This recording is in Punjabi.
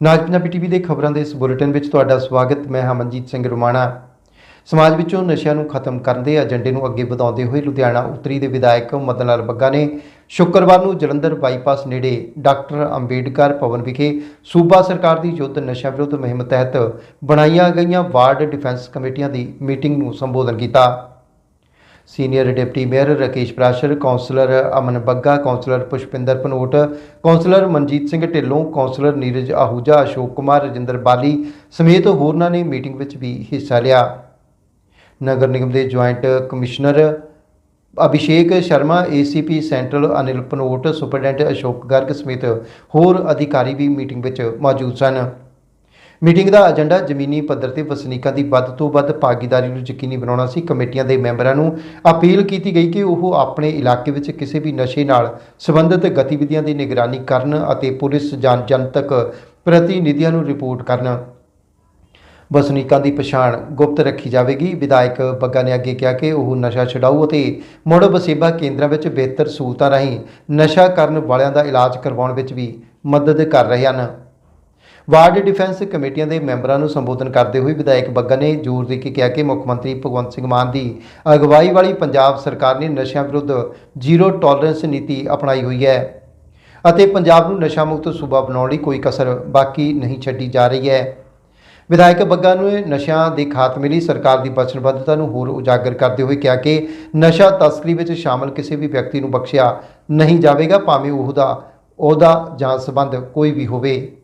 ਨਾਜ ਪੰਜਾਬੀ ਟੀਵੀ ਦੇ ਖਬਰਾਂ ਦੇ ਇਸ ਬੁਲੇਟਿਨ ਵਿੱਚ ਤੁਹਾਡਾ ਸਵਾਗਤ। ਮੈਂ ਹਮਨਜੀਤ ਸਿੰਘ ਰੁਮਾਣਾ। ਸਮਾਜ ਵਿੱਚੋਂ ਨਸ਼ਿਆਂ ਨੂੰ ਖਤਮ ਕਰਨ ਦੇ ਏਜੰਡੇ ਨੂੰ ਅੱਗੇ ਵਧਾਉਂਦੇ ਹੋਏ ਲੁਧਿਆਣਾ ਉੱਤਰੀ ਦੇ ਵਿਧਾਇਕ ਮਦਨ ਲਾਲ ਬੱਗਾ ਨੇ ਸ਼ੁੱਕਰਵਾਰ ਨੂੰ ਜਲੰਧਰ ਬਾਈਪਾਸ ਨੇੜੇ ਡਾਕਟਰ ਅੰਬੇਡਕਰ ਭਵਨ ਵਿਖੇ ਸੂਬਾ ਸਰਕਾਰ ਦੀ ਯੁੱਧ ਨਸ਼ਾ ਵਿਰੁੱਧ ਮੁਹਿੰਮ ਤਹਿਤ ਬਣਾਈਆਂ ਗਈਆਂ ਵਾਰਡ ਡਿਫੈਂਸ ਕਮੇਟੀਆਂ ਦੀ ਮੀਟਿੰਗ ਨੂੰ ਸੰਬੋਧਨ ਕੀਤਾ। Senior deputy mayor Rakesh Parashar councillor Aman Bagga councillor Pushpinder Panot councillor Manjit Singh Dhillon councillor Neeraj Ahuja, Ashok Kumar, Rajinder Bali ਸਮੇਤ ਹੋਰਨਾਂ ਨੇ ਮੀਟਿੰਗ ਵਿੱਚ ਵੀ ਹਿੱਸਾ ਲਿਆ। ਨਗਰ ਨਿਗਮ ਦੇ joint commissioner Abhishek Sharma, ACP central Anil Panot, superintendent Ashok Garg ਸਮੇਤ ਹੋਰ ਅਧਿਕਾਰੀ ਵੀ ਮੀਟਿੰਗ ਵਿੱਚ ਮੌਜੂਦ ਸਨ। ਮੀਟਿੰਗ ਦਾ ਏਜੰਡਾ ਜ਼ਮੀਨੀ ਪੱਧਰ ਤੇ ਵਸਨੀਕਾਂ ਦੀ ਵੱਧ ਤੋਂ ਵੱਧ ਭਾਗੀਦਾਰੀ ਨੂੰ ਯਕੀਨੀ ਬਣਾਉਣਾ ਸੀ। ਕਮੇਟੀਆਂ ਦੇ ਮੈਂਬਰਾਂ ਨੂੰ ਅਪੀਲ ਕੀਤੀ ਗਈ ਕਿ ਉਹ ਆਪਣੇ ਇਲਾਕੇ ਵਿੱਚ ਕਿਸੇ ਵੀ ਨਸ਼ੇ ਨਾਲ ਸੰਬੰਧਿਤ ਗਤੀਵਿਧੀਆਂ ਦੀ ਨਿਗਰਾਨੀ ਕਰਨ ਅਤੇ ਪੁਲਿਸ ਜਾਂ ਜਨਤਕ ਪ੍ਰਤੀਨਿਧੀਆਂ ਨੂੰ ਰਿਪੋਰਟ ਕਰਨ। ਵਸਨੀਕਾਂ ਦੀ ਪਛਾਣ ਗੁਪਤ ਰੱਖੀ ਜਾਵੇਗੀ। ਵਿਧਾਇਕ ਬੱਗਾ ਨੇ ਅੱਗੇ ਕਿਹਾ ਕਿ ਉਹ ਨਸ਼ਾ ਛਡਾਊ ਅਤੇ ਮੁੜ ਵਸੇਬਾ ਕੇਂਦਰਾਂ ਵਿੱਚ ਬਿਹਤਰ ਸਹੂਲਤਾਂ ਰਾਹੀਂ ਨਸ਼ਾ ਕਰਨ ਵਾਲਿਆਂ ਦਾ ਇਲਾਜ ਕਰਵਾਉਣ ਵਿੱਚ ਵੀ ਮਦਦ ਕਰ ਰਹੇ ਹਨ। ਵਾਰਡ ਡਿਫੈਂਸ ਕਮੇਟੀਆਂ ਦੇ ਮੈਂਬਰਾਂ ਨੂੰ ਸੰਬੋਧਨ ਕਰਦੇ ਹੋਏ ਵਿਧਾਇਕ ਬੱਗਾ ਨੇ ਜ਼ੋਰ ਦੇ ਕੇ ਕਿਹਾ ਕਿ ਮੁੱਖ ਮੰਤਰੀ ਭਗਵੰਤ ਸਿੰਘ ਮਾਨ ਦੀ ਅਗਵਾਈ ਵਾਲੀ ਪੰਜਾਬ ਸਰਕਾਰ ਨੇ ਨਸ਼ਿਆਂ ਵਿਰੁੱਧ ਜ਼ੀਰੋ ਟੋਲਰੈਂਸ ਨੀਤੀ ਅਪਣਾਈ ਹੋਈ ਹੈ ਅਤੇ ਪੰਜਾਬ ਨੂੰ ਨਸ਼ਾ ਮੁਕਤ ਸੂਬਾ ਬਣਾਉਣ ਲਈ ਕੋਈ ਕਸਰ ਬਾਕੀ ਨਹੀਂ ਛੱਡੀ ਜਾ ਰਹੀ ਹੈ। ਵਿਧਾਇਕ ਬੱਗਾ ਨੇ ਨਸ਼ਿਆਂ ਦੇ ਖਾਤਮੇ ਲਈ ਸਰਕਾਰ ਦੀ ਵਚਨਬੱਧਤਾ ਨੂੰ ਹੋਰ ਉਜਾਗਰ ਕਰਦੇ ਹੋਏ ਕਿਹਾ ਕਿ ਨਸ਼ਾ ਤਸਕਰੀ ਵਿੱਚ ਸ਼ਾਮਲ ਕਿਸੇ ਵੀ ਵਿਅਕਤੀ ਨੂੰ ਬਖਸ਼ਿਆ ਨਹੀਂ ਜਾਵੇਗਾ, ਭਾਵੇਂ ਉਹਦਾ ਉਹਦਾ ਜਾਂ ਸਬੰਧ ਕੋਈ ਵੀ ਹੋਵੇ।